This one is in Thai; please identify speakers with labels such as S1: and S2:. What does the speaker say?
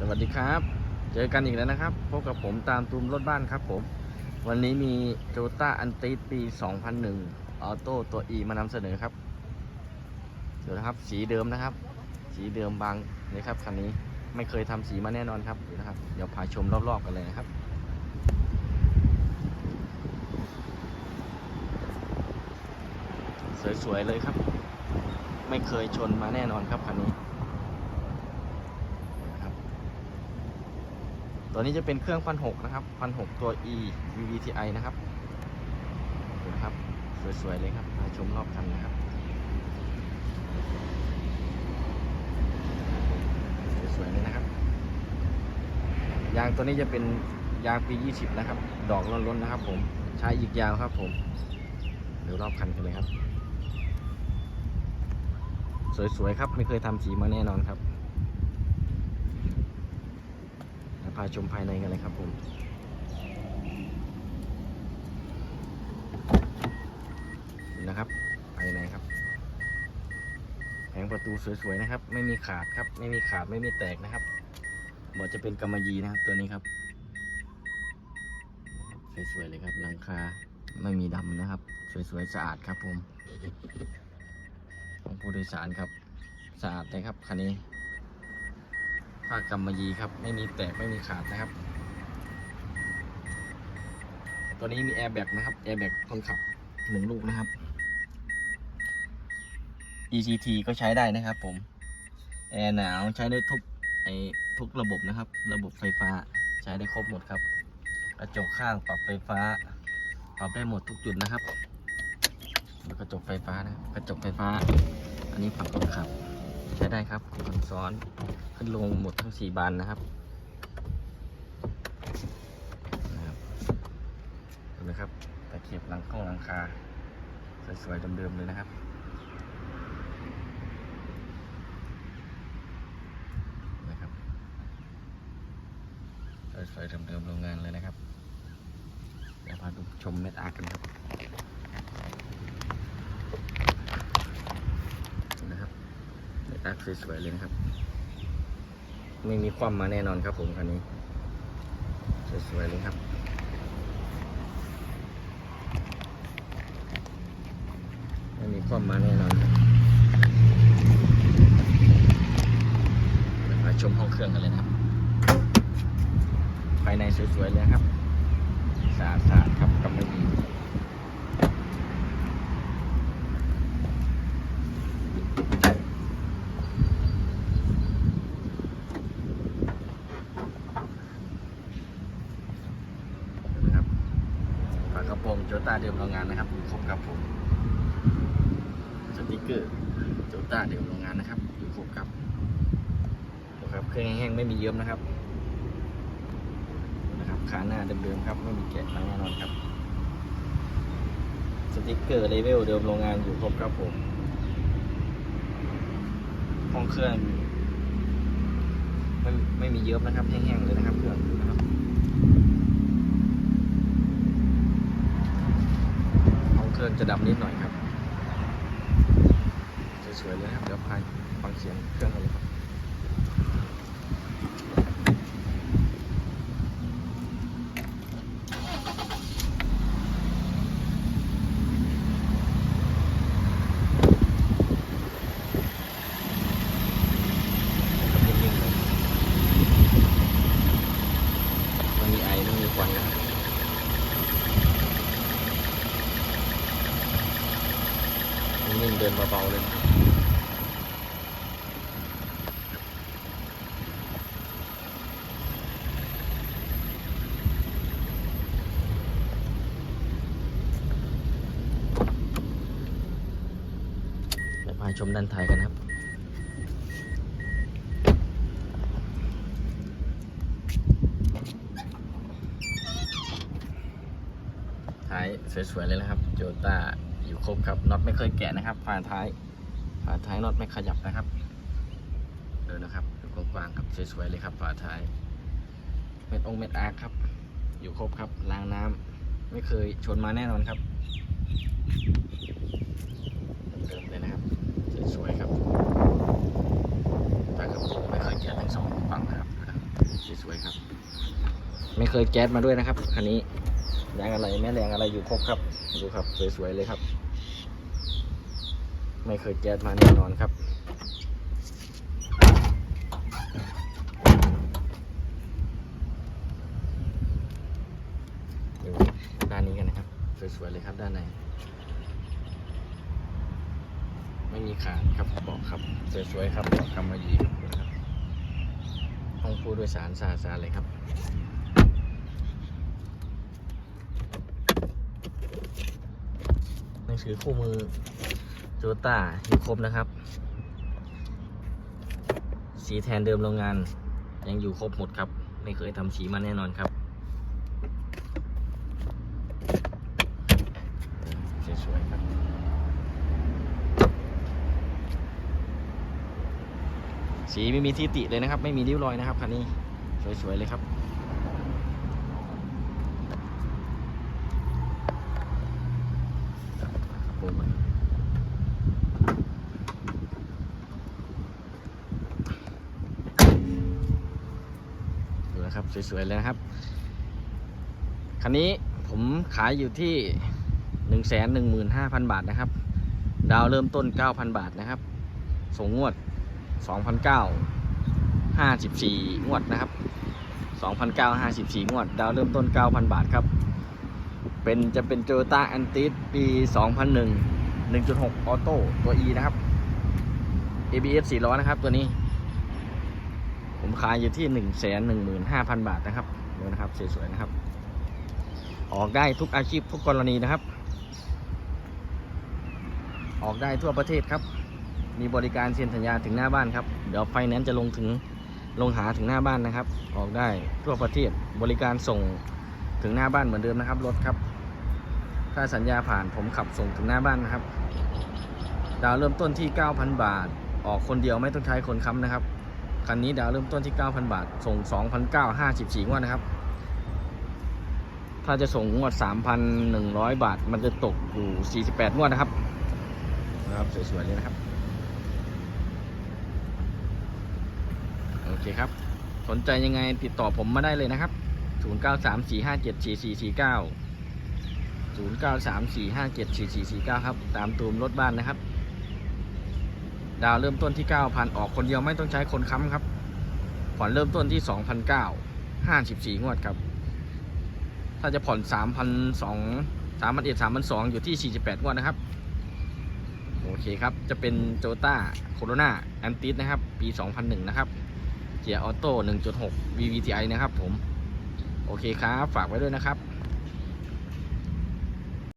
S1: สวัสดีครับ เจอกันอีกแล้วนะครับ พบกับผมตามตูมรถบ้านครับผม วันนี้มีโ o ต้าอันติปี 2001 ออโต้ตัว E มานำเสนอครับเดี๋ยวนะครับ สีเดิมนะครับ สีเดิมบางเลยครับคันนี้ไม่เคยทำสีมาแน่นอนครับเดี๋ยวนะครับ เดี๋ยวพาชมรอบๆกันเลยนะครับสวยๆเลยครับ ไม่เคยชนมาแน่นอนครับคันนี้นะครับ ตัวนี้จะเป็นเครื่องพันหกนะครับพันหกตัว e VVTi นะครับดูนะครับ สวย ๆ เลยครับมาชมรอบคันนะครับ สวย ๆ เลยนะครับ ยางตัวนี้จะเป็นยางปี 20 นะครับ ดอกล้นๆนะครับ ผมใช้อีกยาวครับ ผมเดี๋ยวรอบคันกันเลยครับ สวย ๆ ครับ ไม่เคยทำสีมาแน่นอนครับเดี๋ยว พาชมภายในกันเลยครับผมนะครับภายในครับ แผงประตูสวยๆนะครับ ไม่มีขาดครับ ไม่มีขาดไม่มีแตกนะครับหมดจะเป็นกำมะยีนะครับ ตัวนี้ครับสวยๆเลยครับหลังคาไม่มีดำนะครับ สวยๆสะอาดครับผมของผู้โดยสารครับ สะอาดเลยครับคันนี้ ผ้ากำมะยีครับ ไม่มีแตกไม่มีขาดนะครับ ตัวนี้มีแอร์แบ็กนะครับแอร์แบ็กคนขับหนึ่งลูกนะครับ ECT ก็ใช้ได้นะครับผม แอร์หนาวใช้ได้ทุกไอทุกระบบนะครับ ระบบไฟฟ้าใช้ได้ครบหมดครับ กระจกข้างปรับไฟฟ้า ปรับได้หมดทุกจุดนะครับกระจกไฟฟ้านะกระจกไฟฟ้า อันนี้ฝั่งคนขับ ใช้ได้ครับฝั่งซ้อนขึ้นลงหมดทั้งสี่บานนะครับนะครับดูนะครับตะเข็บหลังข้องหลังคา สวยๆเดิมๆเลยนะครับนะครับสวยๆเดิมๆโรงงานเลยนะครับเดี๋ยวพาดูชมเม็ดอาร์กันครับนะครับเม็ด อาร์สวยๆเลยนะครับ ไม่มีความมาแน่นอนครับผมคันนี้ สวยๆเลยครับไม่มีความมาแน่นอนมาชมห้องเครื่องกันเลยนะครับ ภายในสวยๆเลยครับสะอาดๆครับกำมะหยี่ นะครับ โปงโจต้าเดิมโรงงานนะครับอยู่ครบครับผมสติกเกอร์โจต้าเดิมโรงงานนะครับอยู่ครบครับดูครับเครื่องแห้งๆไม่มีเยิ้มนะครับนะครับขาหน้าเดิมๆครับไม่มีแกะมาแน่นอนครับสติกเกอร์เลเวลเดิมโรงงานอยู่ครบครับผมห้องเครื่องไม่ไม่มีเยิ้มนะครับแห้งๆเลยนะครับเครื่องนะครับ ห้องเครื่อง จะดำนิดหน่อยครับ สวยๆเลยครับ เดี๋ยวพายฟังเสียงเครื่องเลยครับมันมีไอมันมีควันนะครับ นิ่งๆเดินเบาๆเลยนะาชมด้านท้ายกันครับ ท้ายสวยๆเลยนะครับ โจต้า อยู่ครบครับน็อตไม่เคยแกะนะครับฝาท้ายฝาท้ายน็อตไม่ขยับนะครับเดินนะครับดูกว้างๆครับสวยๆเลยครับฝาท้ายเม็ดองเม็ดอาร์คครับ อยู่ครบครับล้างน้ำไม่เคยชนมาแน่นอนครับเดิมเลยนะครับสวยๆครับฝากระโปรงไม่เคยแกะทั้งสองฝั่งนะครับสวยๆครับ ไม่เคยแก๊สมาด้วยนะครับคันนี้ ยางอะไรแม่แรงอะไรอยู่ครบครับ ดูครับสวยๆเลยครับ ไม่เคยแก๊สมาแน่นอนครับดูด้านนี้กันนะครับ สวยๆเลยครับด้านใน ไม่มีขาดครับบาะครับ สวยๆครับบาะกำมะหยี่ครับห้องผู้โดยสารสะอาเลยครับ นังสือคู่มือโจต้าอยู่ครบนะครับ สีแทนเดิมโรงงาน ยังอยู่ครบหมดครับ ไม่เคยทำสีมาแน่นอนครับสวยๆครับสีไม่มีที่ติเลยนะครับ ไม่มีริ้วรอยนะครับคันนี้สวยๆเลยครับผมดูนะครับ สวยๆเลยนะครับ คันนี้ผมขายอยู่ที่1 1 5 0 0 0บาทนะครับ ดาวเริ่มต้น9,000บาทนะครับ ส่งงวด2,900 54งวดนะครับ2,954งวด ดาวเริ่มต้น9,000บาทครับ เป็นจะเป็น Toyota Antis ปี2001 1.6ออโต้ตัว E นะครับ ABS 4ล้อนะครับตัวนี้ ผมขายอยู่ที่115,000บาทนะครับดูนะครับสวยๆนะครับ ออกได้ทุกอาชีพทุกกรณีนะครับ ออกได้ทั่วประเทศครับ มีบริการเซ็นสัญญาถึงหน้าบ้านครับ เดี๋ยวไฟแนนซ์จะลงถึงลงหาถึงหน้าบ้านนะครับ ออกได้ทั่วประเทศบริการส่งถึงหน้าบ้านเหมือนเดิมนะครับรถครับ ถ้าสัญญาผ่านผมขับส่งถึงหน้าบ้านนะครับ ดาวเริ่มต้นที่ 9,000 บาท ออกคนเดียวไม่ต้องใช้คนค้ำนะครับ คันนี้ดาวเริ่มต้นที่ 9,000 บาท ส่ง 2,954 งวดนะครับ ถ้าจะส่งงวด 3,100 บาท มันจะตกอยู่ 48 งวดนะครับ นะครับ สวยๆเลยนะครับ โอเคครับ สนใจยังไงติดต่อผมมาได้เลยนะครับ 0934574449 0934574449 ครับ ตามตูมรถบ้านนะครับ ดาวเริ่มต้นที่ 9,000 ออกคนเดียวไม่ต้องใช้คนค้ำครับ ผ่อนเริ่มต้นที่ 2,900 54 งวดครับ ถ้าจะผ่อน 3,200 3,100 3,200 อยู่ที่ 48 งวดนะครับ โอเคครับ จะเป็นโจต้าโคโรนาแอนติสนะครับ ปี 2001 นะครับ เกียร์ออโต้ 1.6 VVTi นะครับผม โอเคครับ ฝากไว้ด้วยนะครับ